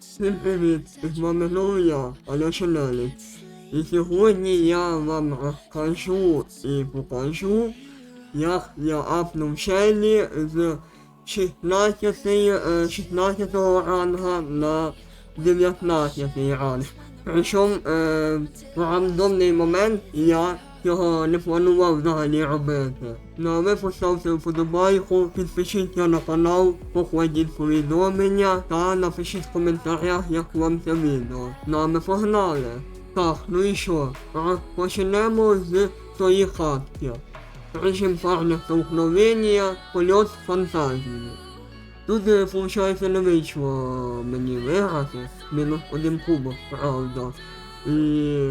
Всім привіт! З вами знову я, Альоша Лелі. І сьогодні я вам розкажу і покажу, як я апнув Шелі з 16, е, 16 ранга на 19 ранг. Причому е, в рандомний момент я цього не планував взагалі робити. Ну а ви поставте вподобайку, підпишіться на канал, покладіть повідомлення та напишіть в коментарях, як вам це відео. Ну а ми погнали. Так, ну і що? Почнемо з тої хатки. Режим парне столкновення, польот фантазії. Тут, е, виходить, не вийшло мені виграти. Мінус один кубок, правда. І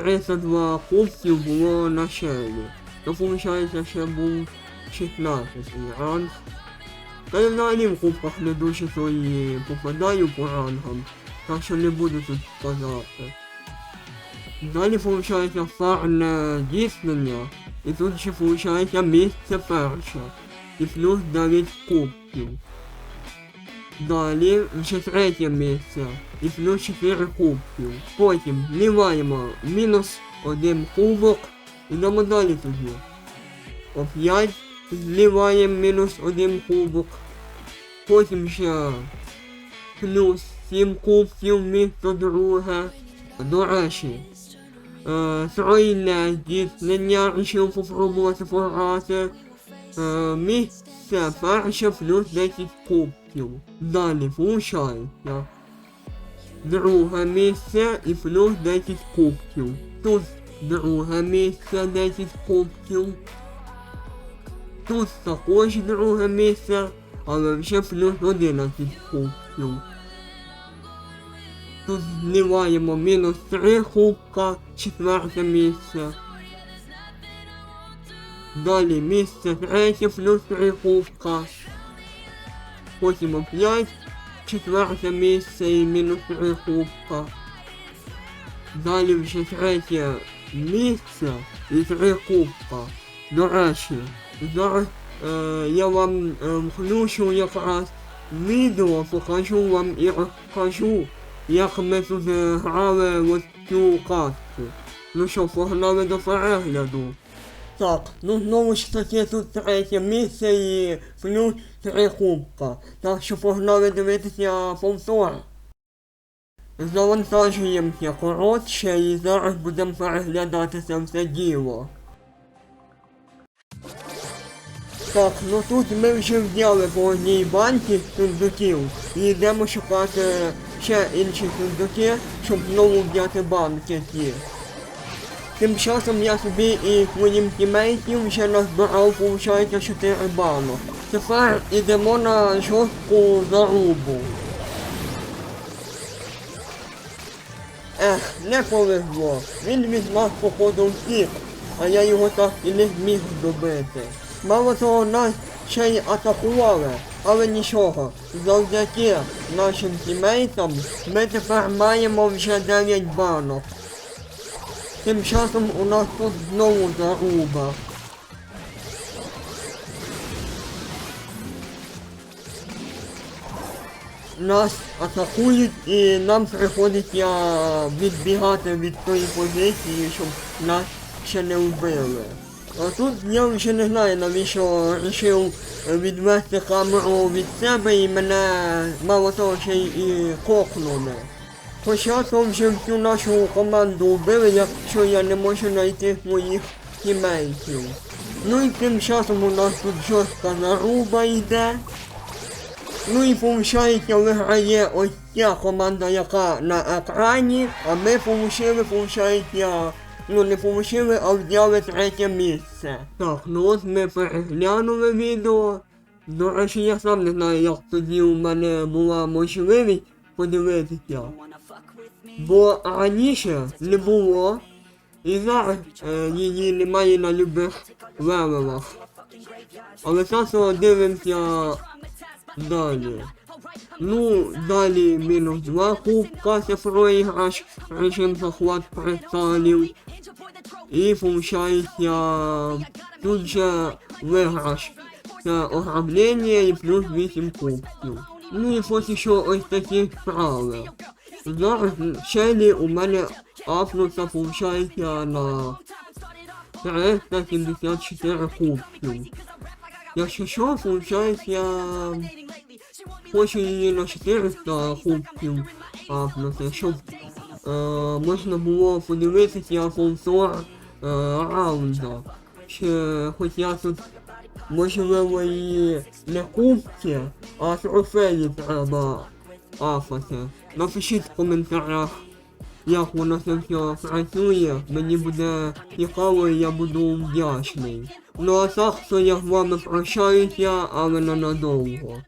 32 кубків було на шелі. То виходить, ще був 16 ранг. Та я взагалі в кубках не дуже свої попадаю по рангам, так що не буду тут сказати. Далі виходить фарне дійснення, і тут ще виходить місце перше. І плюс 9 кубків. Далі вже третє місце і плюс 4 кубків. Потім ліваємо мінус один кубок. Ідемо далі тоді. Оп'ять зліваємо мінус один кубок. Потім ще плюс 7 кубків місто друге. До речі, е, тройне дійснення рішив попробувати пограти. Е, місце перше плюс 10 кубків. Далі получається. Друге місце і плюс 10 кубків. Тут друге місце 10 кубків. Тут також друге місце, але вже плюс 11 кубків. Тут зливаємо мінус 3 кубка, четверте місце. Далі місце третє плюс 3 кубка. Потім опять четверте місце і мінус 3 кубка. Далі вже третє місце і 3 кубка. До речі, зараз е, я вам е, включу якраз відео, покажу вам і розкажу, як ми тут грали в цю картку. Ну що, погнали до перегляду. Так, ну знову ж таки тут третє місце і плюс три кубка. Так що погнали дивитися повтор. Завантажуємося коротше і зараз будемо переглядати це все діло. Так, ну тут ми вже взяли по одній банці сундуків і йдемо шукати ще інші сундуки, щоб знову взяти банки ті. Тим часом я собі і своїм тімейтів вже назбирав, виходить, 4 банок. Тепер ідемо на жорстку зарубу. Ех, не повезло. Він від нас походу втік, а я його так і не зміг добити. Мало того, нас ще й атакували, але нічого. Завдяки нашим тімейтам ми тепер маємо вже 9 банок. Тим часом у нас тут знову заруба. Нас атакують і нам приходиться відбігати від тої позиції, щоб нас ще не вбили. А тут я вже не знаю навіщо вирішив відвести камеру від себе і мене мало того ще і кокнули. Хоча то вже всю нашу команду вбили, якщо я не можу знайти моїх тімейтів. Ну і тим часом у нас тут жорстка заруба йде. Ну і виходить, виграє ось ця команда, яка на екрані, а ми получили, виходить, ну не получили, а взяли третє місце. Так, ну от ми переглянули відео. До речі, я сам не знаю, як тоді у мене була можливість подивитися. Бо раніше не було. І зараз е, її немає на любих левелах. Але часто дивимося далі. Ну, далі мінус 2 кубка, це проіграш, режим захват кристалів. І виходить, тут же виграш. Це ограблення і плюс 8 кубків. Ну і поки що ось такі справи. Зараз челі у мене апнуться, виходить, на 374 кубків. Якщо що, виходить, я хочу її на 400 кубків апнути, щоб е, можна було подивитися як повтор е, раунда. Чи хоч я тут можливо і не кубки, а трофеї треба апати. Напишіть в коментарях, як воно це все працює. Мені буде цікаво я буду вдячний. Ну а так, то я з вами прощаюся, але ненадовго.